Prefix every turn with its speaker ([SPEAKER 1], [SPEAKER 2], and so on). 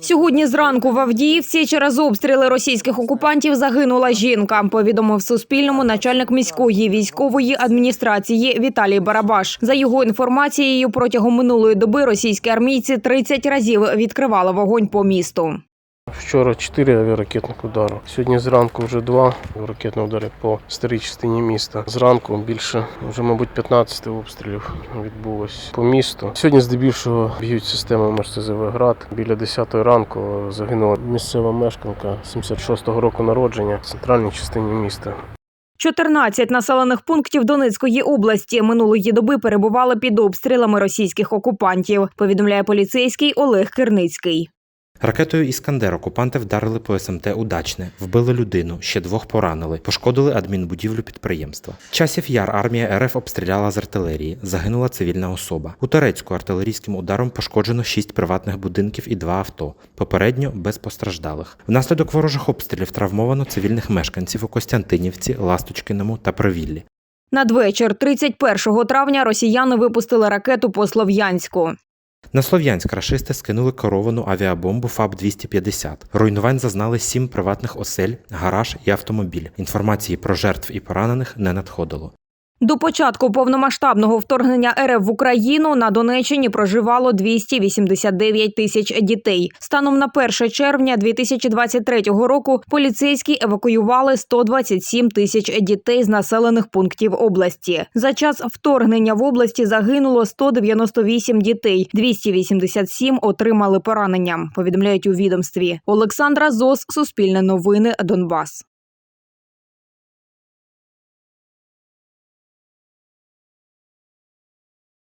[SPEAKER 1] Сьогодні зранку в Авдіївці через обстріли російських окупантів загинула жінка. Повідомив Суспільному начальник міської військової адміністрації Віталій Барабаш. За його інформацією, протягом минулої доби російські армійці 30 разів відкривали вогонь по місту.
[SPEAKER 2] Вчора 4 авіаракетних удари. Сьогодні зранку вже два ракетні удари по старій частині міста. Зранку більше, вже, мабуть, 15 обстрілів відбулось по місту. Сьогодні здебільшого б'ють системи МРСЗВ «Град». Біля 10 ранку загинула місцева мешканка 76-го року народження в центральній частині міста.
[SPEAKER 1] 14 населених пунктів Донецької області минулої доби перебували під обстрілами російських окупантів. Повідомляє поліцейський Олег Кирницький.
[SPEAKER 3] Ракетою Іскандер окупанти вдарили по СМТ Удачне, вбили людину, ще двох поранили, пошкодили адмінбудівлю підприємства. Часів яр армія РФ обстріляла з артилерії. Загинула цивільна особа. У Турецьку артилерійським ударом пошкоджено шість приватних будинків і два авто. Попередньо без постраждалих. Внаслідок ворожих обстрілів травмовано цивільних мешканців у Костянтинівці, Ласточкиному та Провіллі.
[SPEAKER 1] Надвечір 31 травня росіяни випустили ракету по Слов'янську.
[SPEAKER 3] На Слов'янськ рашисти скинули керовану авіабомбу ФАБ-250. Руйнувань зазнали сім приватних осель, гараж і автомобіль. Інформації про жертв і поранених не надходило.
[SPEAKER 1] До початку повномасштабного вторгнення РФ в Україну на Донеччині проживало 289 тисяч дітей. Станом на 1 червня 2023 року поліцейські евакуювали 127 тисяч дітей з населених пунктів області. За час вторгнення в області загинуло 198 дітей, 287 отримали поранення. Повідомляють у відомстві. Олександра Зос, Суспільне новини, Донбас.